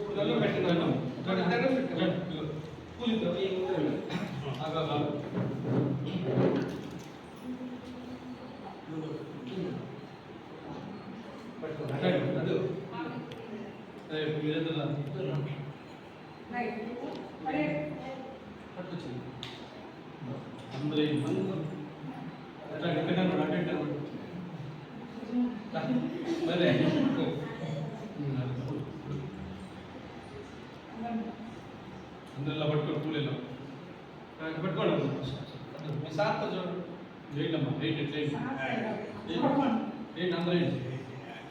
పుల్లల్లో పెట్టినాను రెండు దండం పెట్టాను కూలితో ఏముంటుంది అగా పట్టుకొచ్చింది అందులో అట్లా ఎక్కడ అంటే మరి అందరూ ఇలా పట్టుకోండి. కూలీలో పట్టుకోండి మీ సార్తో చూడండి వేయండి అమ్మా వేయండి ఎట్లా వేయండి అందరూ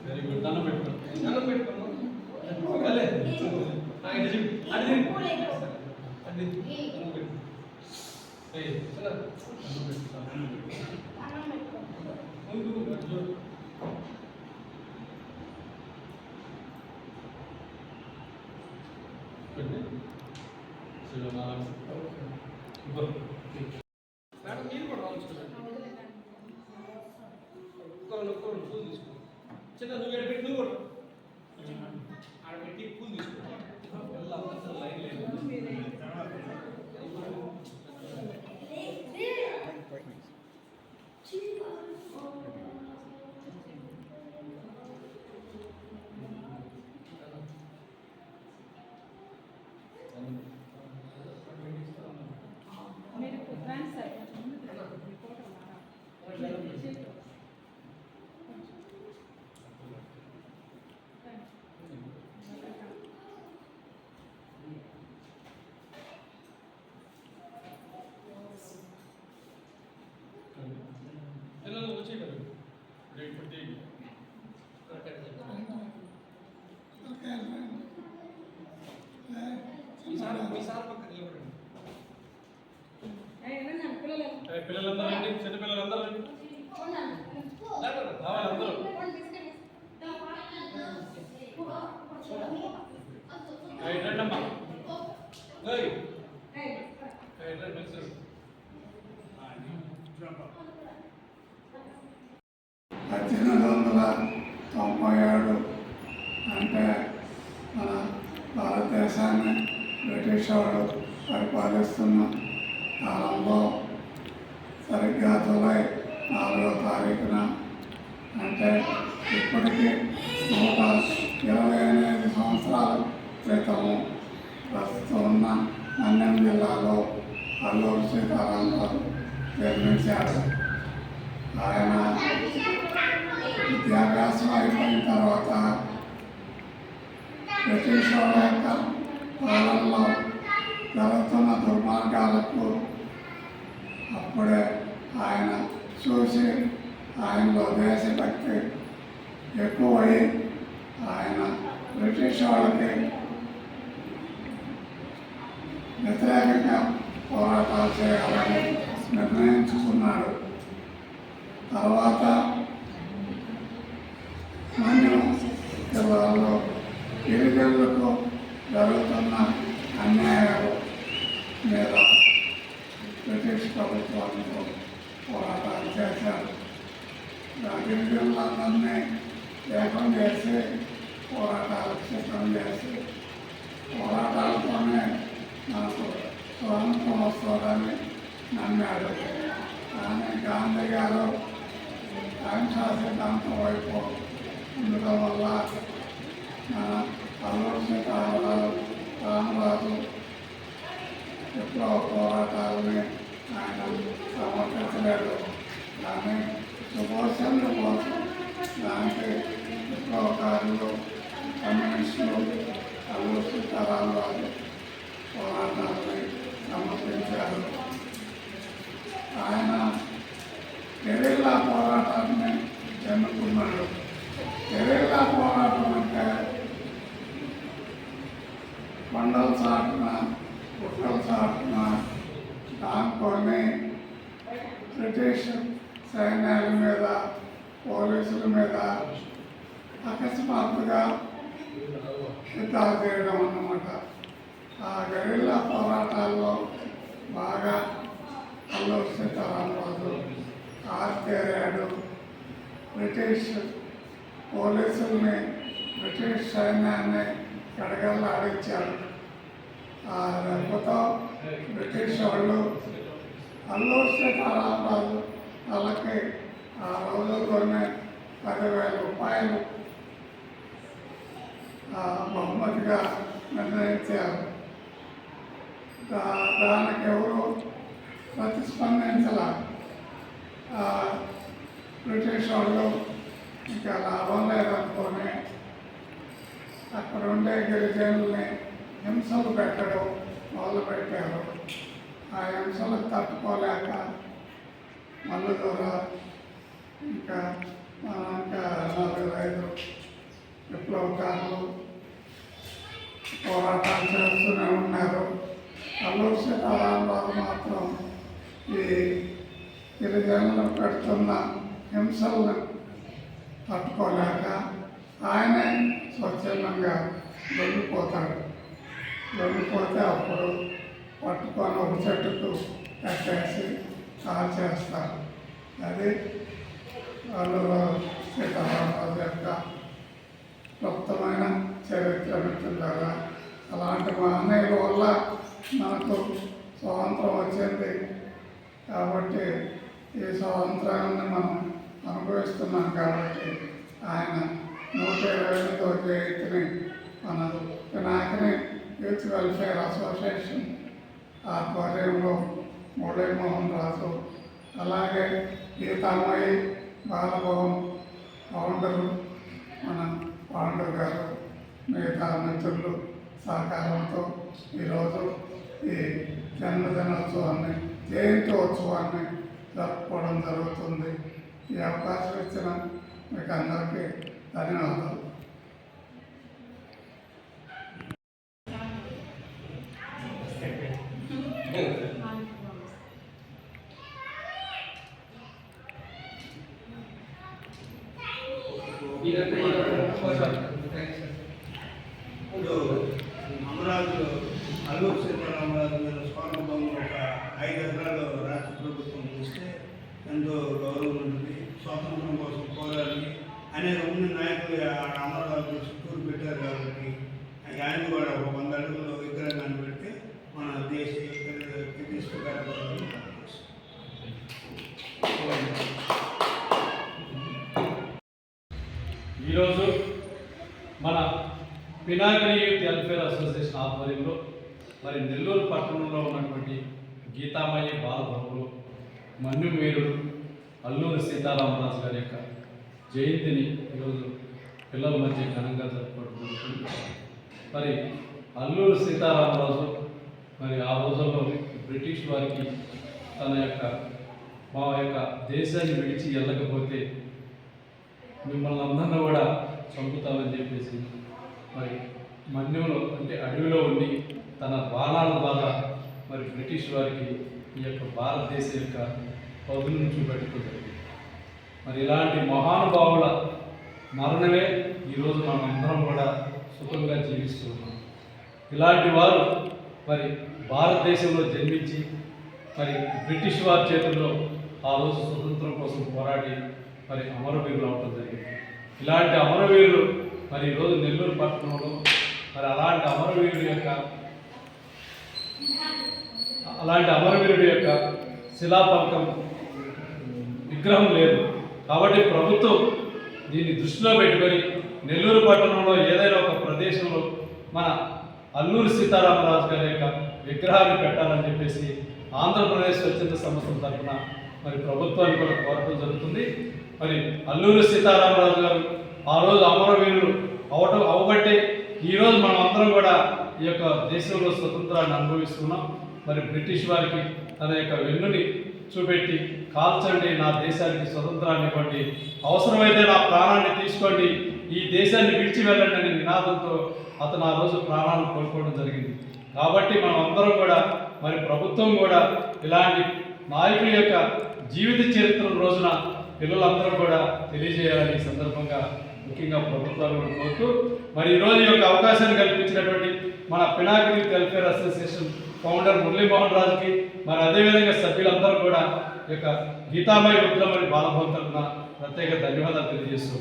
వెరీ గుడ్ దండం పెట్టుకోండి. దండం పెట్టుకోండి అలే చిన్న నువ్వు ఏడు పెట్టి నువ్వు ఆడ పెట్టి పూలు తీసుకో లైన్ లేదు పద్దెనిమిది వందల తొంభై ఏడు అంటే మన భారతదేశాన్ని బ్రిటిష్ వాడు పరిపాలిస్తున్న కాలంలో సరిగ్గా జూలై నాలుగో తారీఖున అంటే ఇప్పటికీ నూట ఇరవై ఎనిమిది సంవత్సరాల క్రితము ప్రస్తుతం ఉన్న అన్నం జిల్లాలో అల్లూరు సీతారామరావు జన్మించాడు ఆయన విద్యాభ్యాసం అయిపోయిన తర్వాత బ్రిటిష్ వాళ్ళ యొక్క పాలనలో జరుగుతున్న దుర్మార్గాలకు అప్పుడే ఆయన చూసి ఆయనలో దేశభక్తి ఎక్కువై ఆయన బ్రిటిష్ వాళ్ళకి వ్యతిరేకంగా పోరాటాలు చేయాలని నిర్ణయించుకున్నాడు తర్వాత మన్యం జిల్లాలో గిరిజనులకు జరుగుతున్న అన్యాయాలు మీద బ్రిటిష్ ప్రభుత్వానికి పోరాటాలు చేశారు. గిరిజనులందరినీ ఏకం చేసి పోరాటాలు సిద్ధం చేసి పోరాటాలతోనే మనకు స్వాతంత్రం వస్తుందని నమ్మాడు కానీ గాంధీ గారు అహింసా సిద్ధాంతం వైపు ఉండటం వల్ల మన అల్లూరు సీతారామరావు రామరాజు విప్లవ పోరాటాలని ఆయన సమర్థించలేదు కానీ సుభాష్ చంద్రబోస్ దానికి విప్లవకారులు కమ్యూనిస్టులు అల్లూరు సీతారామరాజు పోరాటాలని సమర్పించారు ఆయన గెరిల్లా పోరాటాన్ని ఎన్నుకున్నాడు గెరిల్లా పోరాటం అంటే కొండల సాటున కుట్టలు సాటున దాంట్లోనే బ్రిటిష్ సైన్యాల మీద పోలీసుల మీద అకస్మాత్తుగా హితాలు చేయడం అన్నమాట. ఆ గెరిల్లా పోరాటాల్లో బాగా అల్లూరు సీతారామరాజు ఆర్తేరాడు బ్రిటిష్ పోలీసుల్ని బ్రిటిష్ సైన్యాన్ని కడగల్లాడించారు. ఆ దెబ్బతో బ్రిటిష్ వాళ్ళు అల్లూరు సీతారామరాజు వాళ్ళకి ఆ రోజుల్లోనే పదివేల రూపాయలు బహుమతిగా నిర్ణయించారు. దానికి ఎవరు ప్రతిస్పందించాల. బ్రిటిష్ వాళ్ళు ఇంకా లాభం లేదనుకొని అక్కడ ఉండే గిరిజనుల్ని హింసలు పెట్టడం మొదలుపెట్టారు ఆ హింసలకు తట్టుకోలేక మళ్ళీ ద్వారా ఇంకా మన ఇంకా నలభై ఐదు విప్లవకారులు పోరాటాలు చేస్తూనే ఉన్నారు. అల్లూరు సీతారామరాజు మాత్రం ఈ గిరిజనులు పెడుతున్న హింసలను తట్టుకోలేక ఆయనే స్వచ్ఛందంగా దొరికిపోతాడు. దొరికిపోతే అప్పుడు పట్టుకొని ఒక చెట్టుకు కట్టేసి కాల్చేస్తారు అది అల్లూరు సీతారామరాజు యొక్క క్లుప్తమైన చరిత్ర మిత్రులారా. అలాంటి మా అన్నయ్యల వల్ల మనకు స్వాతంత్రం వచ్చింది. కాబట్టి ఈ స్వాతంత్రాన్ని మనం అనుభవిస్తున్నాం కాబట్టి ఆయన నూట ఇరవై ఎనిమిదో జయంతిని మన వినాయకుని యూత్ వెల్ఫేర్ అసోసియేషన్ ఆధ్వర్యంలో మురళీమోహన్ రాజు అలాగే గీతామయ్యి బాలభవన్ ఫౌండరు మన పాండవ్ గారు మిగతా మిత్రులు సహకారంతో ఈరోజు ఈ జన్మదినోత్సవాన్ని జయంతి ఉత్సవాన్ని జరుపుకోవడం జరుగుతుంది. ఈ అవకాశం ఇచ్చిన మీకు అందరికీ ధన్యవాదాలు. ఇప్పుడు అమరాజు అల్లూరు సీతారామరాజు గారు స్వర్ణ భూములు ఒక ఐదు ఎకరాలు రాష్ట్ర ప్రభుత్వం ఇస్తే ఎంతో గౌరవం ఉంటుంది స్వాతంత్రం కోసం పోరాడి అనేక మంది నాయకులు ఆ అమరావతి చుట్టూరు పెట్టారు కాబట్టి ఆయన కూడా ఒక వంద అడుగులు విగ్రహాన్ని పెడితే మన దేశ ప్రతిష్ట కార్యక్రమాలు ఈరోజు మన పినాకిని యూత్ వెల్ఫేర్ అసోసియేషన్ ఆధ్వర్యంలో మరి నెల్లూరు పట్టణంలో ఉన్నటువంటి గీతామయ్య బాలభవన్లో మన్ను వీరుడు అల్లూరి సీతారామరాజు గారి యొక్క జయంతిని ఈరోజు పిల్లల మధ్య ఘనంగా జరుపుకోవడం మరి అల్లూరి సీతారామరాజు మరి ఆ రోజుల్లో బ్రిటిష్ వారికి తన యొక్క మా యొక్క దేశాన్ని విడిచి వెళ్ళకపోతే మిమ్మల్ని అందరినీ కూడా చంపుతామని చెప్పేసి మరి మన్యంలో అంటే అడవిలో ఉండి తన బాణాల ద్వారా మరి బ్రిటిష్ వారికి ఈ యొక్క భారతదేశం యొక్క పౌరులను చూపెట్టుకోవడం మరి ఇలాంటి మహానుభావుల మరణమే ఈరోజు మనం అందరం కూడా సుఖంగా జీవిస్తున్నాం ఇలాంటి వారు మరి భారతదేశంలో జన్మించి మరి బ్రిటిష్ వారి చేతుల్లో ఆ రోజు స్వతంత్రం కోసం పోరాడి మరి అమరవీరులు అవటం జరిగింది. ఇలాంటి అమరవీరులు మరి ఈరోజు నెల్లూరు పట్టణంలో మరి అలాంటి అమరవీరుడు యొక్క అలాంటి అమరవీరుడు యొక్క శిలాపంకం విగ్రహం లేదు. కాబట్టి ప్రభుత్వం దీన్ని దృష్టిలో పెట్టుకొని నెల్లూరు పట్టణంలో ఏదైనా ఒక ప్రదేశంలో మన అల్లూరి సీతారామరాజు గారి యొక్క విగ్రహాన్ని పెట్టాలని చెప్పేసి ఆంధ్రప్రదేశ్ స్వచ్ఛంద సంస్థల తరఫున మరి ప్రభుత్వాన్ని కూడా కోరటం జరుగుతుంది. మరి అల్లూరి సీతారామరాజు గారు ఆ రోజు అమరవీరులు అవటం అవబట్టే ఈరోజు మనం అందరం కూడా ఈ యొక్క దేశంలో స్వతంత్రాన్ని అనుభవిస్తున్నాం. మరి బ్రిటిష్ వారికి తన యొక్క వెన్నుని చూపెట్టి కాల్చండి నా దేశానికి స్వతంత్రాన్ని ఇవ్వండి. అవసరమైతే నా ప్రాణాన్ని తీసుకోండి. ఈ దేశాన్ని విడిచి వెళ్ళండి అనే నినాదంతో అతను ఆ రోజు ప్రాణాలను కోల్పోవడం జరిగింది. కాబట్టి మనం అందరం కూడా మరి ప్రభుత్వం కూడా ఇలాంటి నాయకుల యొక్క జీవిత చరిత్ర రోజున పిల్లలందరూ కూడా తెలియజేయాలని ఈ సందర్భంగా ముఖ్యంగా ప్రభుత్వాలు కోరుతూ మరి ఈరోజు యొక్క అవకాశాన్ని కల్పించినటువంటి మన Pinakini welfare association founder Muralimohan రాజుకి మరి అదేవిధంగా సభ్యులందరూ కూడా యొక్క గీతామయ ఉద్యమని బాలభవంతున్న ప్రత్యేక ధన్యవాదాలు తెలియజేస్తూ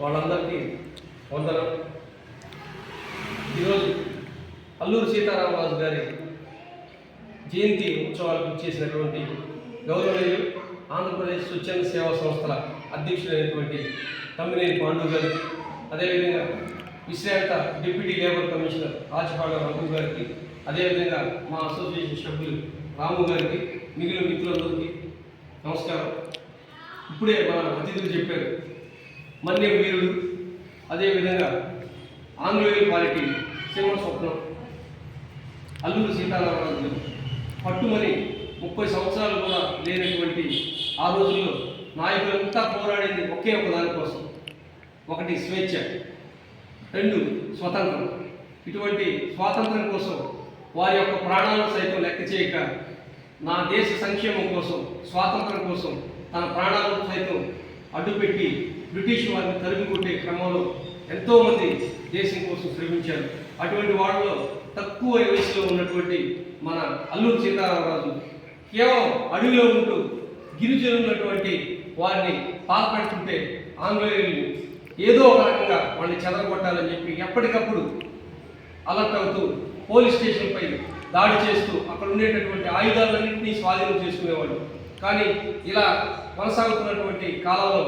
వాళ్ళందరికీ వందనం. ఈరోజు అల్లూరు సీతారామరాజు గారి జయంతి ఉత్సవాలకు చేసినటువంటి గౌరవనీయులు ఆంధ్రప్రదేశ్ స్వచ్ఛంద సేవా సంస్థల అధ్యక్షులైనటువంటి తమ్మినేని పాండు గారు అదేవిధంగా విశ్రాంత deputy labour commissioner Rajapada Raghu గారికి అదేవిధంగా మా అసోసియేషన్ సభ్యులు రాము గారికి మిగిలిన మిత్రులందరికీ నమస్కారం. ఇప్పుడే మన అతిథులు చెప్పారు. మన్య వీరుడు అదేవిధంగా ఆంగ్లేయుల పాలిటీ సింహ స్వప్నం అల్లూరు సీతారామరాజు పట్టుమని ముప్పై సంవత్సరాలు కూడా లేనటువంటి ఆ రోజుల్లో నాయకులంతా పోరాడింది ఒకే ఒక దానికోసం ఒకటి స్వేచ్ఛ రెండు స్వతంత్రం. ఇటువంటి స్వాతంత్రం కోసం వారి యొక్క ప్రాణాలను సైతం లెక్క చేయక నా దేశ సంక్షేమం కోసం స్వాతంత్రం కోసం తన ప్రాణాలను సైతం అడ్డుపెట్టి బ్రిటిష్ వారిని తరిమి క్రమంలో ఎంతోమంది దేశం కోసం శ్రమించారు. అటువంటి వాళ్ళలో తక్కువ వయసులో ఉన్నటువంటి మన అల్లూరు సీతారామరాజు కేవలం అడవిలో ఉంటూ గిరిజనున్నటువంటి వారిని పాల్పడుతుంటే ఆంగ్లేయులు ఏదో ఒక రకంగా వాళ్ళని చెదరగొట్టాలని చెప్పి ఎప్పటికప్పుడు అలర్ట్ అవుతూ పోలీస్ స్టేషన్పై దాడి చేస్తూ అక్కడ ఉండేటటువంటి ఆయుధాలన్నింటినీ స్వాధీనం చేసుకునేవాడు కానీ ఇలా కొనసాగుతున్నటువంటి కాలంలో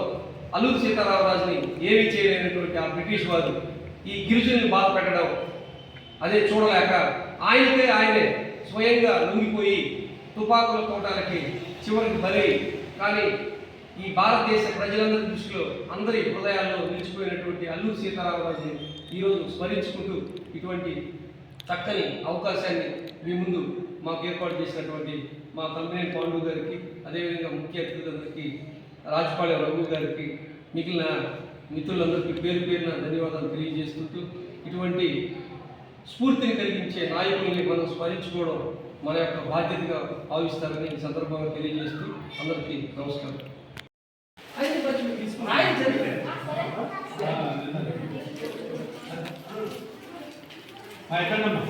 అల్లూరు సీతారామరాజుని ఏమీ చేయలేనటువంటి ఆ బ్రిటిష్ వారు ఈ గిరిజనులు బాధ పెట్టడం అదే చూడలేక ఆయనకే ఆయనే స్వయంగా లొంగిపోయి తుపాకుల తోటాలకి చివరికి బలి కానీ ఈ భారతదేశ ప్రజలందరి దృష్టిలో అందరి హృదయాల్లో నిలిచిపోయినటువంటి అల్లూరు సీతారామరాజుని ఈరోజు స్మరించుకుంటూ ఇటువంటి చక్కని అవకాశాన్ని మీ ముందు మాకు ఏర్పాటు చేసినటువంటి మా కంపెనీ పాండు గారికి అదేవిధంగా ముఖ్య అతిథులందరికీ రాజపాళెం రఘు గారికి మిగిలిన మిత్రులందరికీ పేరు పేరున ధన్యవాదాలు తెలియజేస్తుంటూ ఇటువంటి స్ఫూర్తిని కలిగించే నాయకుల్ని మనం స్మరించుకోవడం మన యొక్క బాధ్యతగా భావిస్తారని ఈ సందర్భంగా తెలియజేస్తూ అందరికీ నమస్కారం. ఎక్కడమ్మా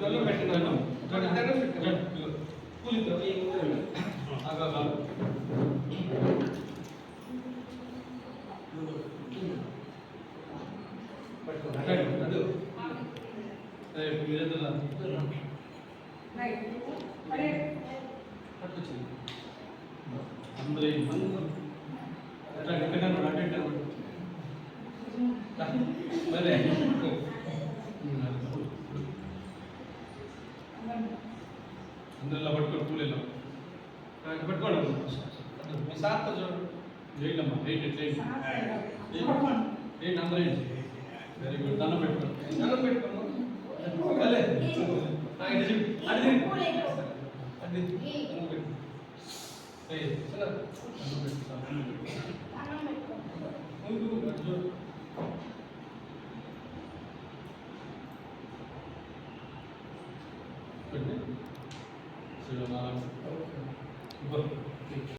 దండం పెట్టండి దండం దండం దండం పెట్టండి కూలితో ఈ ఆగా కాదు పట్టుకోండి అదు అదే మీరేదో పట్టుకొచ్చింది అందరూ అట్లా ఇక్కడ అటెండ్ మరి అందరిలో పట్టుకొని కూలీలో పట్టుకోండి మీ సార్తో చూడండి ఏంటమ్మా ఏంటి ఎట్లా ఏంటి అందరూ వెరీ గుడ్ దండం పెట్టుకోండి దండం పెట్టుకోండి వెళ్ళే